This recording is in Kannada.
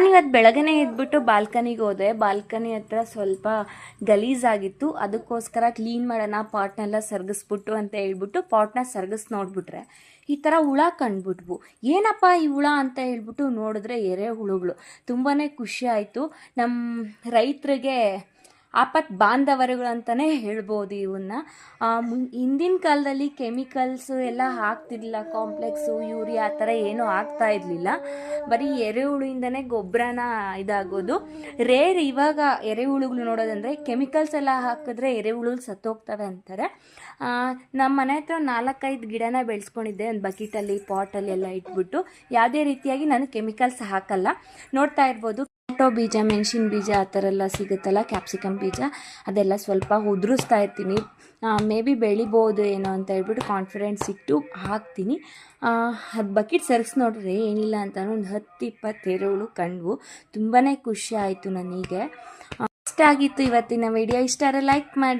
ನಾನಿವತ್ತು ಬೆಳಗ್ಗೆನೇ ಎದ್ಬಿಟ್ಟು ಬಾಲ್ಕನಿಗೆ ಹೋದೆ ಬಾಲ್ಕನಿ ಹತ್ರ ಸ್ವಲ್ಪ ಗಲೀಜಾಗಿತ್ತು ಅದಕ್ಕೋಸ್ಕರ ಕ್ಲೀನ್ ಮಾಡೋಣ, ಪಾಟ್ನೆಲ್ಲ ಸರ್ಗಿಸ್ಬಿಟ್ಟು ಅಂತ ಹೇಳ್ಬಿಟ್ಟು ಪಾಟ್ನ ಸರ್ಗಿಸ್ ನೋಡ್ಬಿಟ್ರೆ ಈ ಥರ ಹುಳ ಕಂಡ್ಬಿಟ್ವು. ಏನಪ್ಪ ಈ ಹುಳ ಅಂತ ಹೇಳ್ಬಿಟ್ಟು ನೋಡಿದ್ರೆ ಎರೆಹುಳುಗಳು ತುಂಬಾ ಖುಷಿ ಆಯಿತು. ನಮ್ಮ ರೈತರಿಗೆ ಆಪತ್ ಬಾಂಧವರುಗಳು ಅಂತಲೇ ಹೇಳ್ಬೋದು ಇವನ್ನ ಹಿಂದಿನ ಕಾಲದಲ್ಲಿ ಕೆಮಿಕಲ್ಸು ಎಲ್ಲ ಹಾಕ್ತಿರ್ಲಿಲ್ಲ, ಕಾಂಪ್ಲೆಕ್ಸು, ಯೂರಿಯಾ ಆ ಥರ ಏನೂ ಆಗ್ತಾ ಇರಲಿಲ್ಲ. ಬರೀ ಎರೆಹುಳುಯಿಂದನೇ ಗೊಬ್ಬರನ ಇದಾಗೋದು. ರೇರ್ ಇವಾಗ ಎರೆಹುಳುಗಳು ನೋಡೋದಂದರೆ ಕೆಮಿಕಲ್ಸ್ ಎಲ್ಲ ಹಾಕಿದ್ರೆ ಎರೆಹುಳು ಸತ್ತೋಗ್ತವೆ ಅಂತಾರೆ. ನಮ್ಮ ಮನೆ ಹತ್ರ ನಾಲ್ಕೈದು ಗಿಡನ ಬೆಳೆಸ್ಕೊಂಡಿದ್ದೆ, ಒಂದು ಬಕೆಟಲ್ಲಿ, ಪಾಟಲ್ಲಿ ಎಲ್ಲ ಇಟ್ಬಿಟ್ಟು. ಯಾವುದೇ ರೀತಿಯಾಗಿ ನಾನು ಕೆಮಿಕಲ್ಸ್ ಹಾಕಲ್ಲ. ನೋಡ್ತಾ ಇರ್ಬೋದು. ಟೊಮೊಟೊ ಬೀಜ, ಮೆಣಸಿನ ಬೀಜ ಆ ಥರ ಎಲ್ಲ ಸಿಗುತ್ತಲ್ಲ ಕ್ಯಾಪ್ಸಿಕಮ್ ಬೀಜ. ಅದೆಲ್ಲ ಸ್ವಲ್ಪ ಉದುರಿಸ್ತಾ ಇರ್ತೀನಿ. ಮೇ ಬಿ ಬೆಳಿಬೋದು ಏನೋ ಅಂತ ಹೇಳ್ಬಿಟ್ಟು ಕಾನ್ಫಿಡೆನ್ಸ್ ಇಟ್ಟು ಹಾಕ್ತೀನಿ. ಅದು ಬಕೆಟ್ ಸರ್ಸ್ ನೋಡಿದ್ರೆ ಏನಿಲ್ಲ ಅಂತ ಒಂದು ಹತ್ತು ಇಪ್ಪತ್ತು ಎರೆಹುಳು ಕಂಡ್ವು. ತುಂಬಾ ಖುಷಿ ಆಯಿತು ನನಗೆ. ಇಷ್ಟ ಆಗಿತ್ತು ಇವತ್ತಿನ ವಿಡಿಯೋ ಇಷ್ಟ ಆದರೆ ಲೈಕ್ ಮಾಡಿ.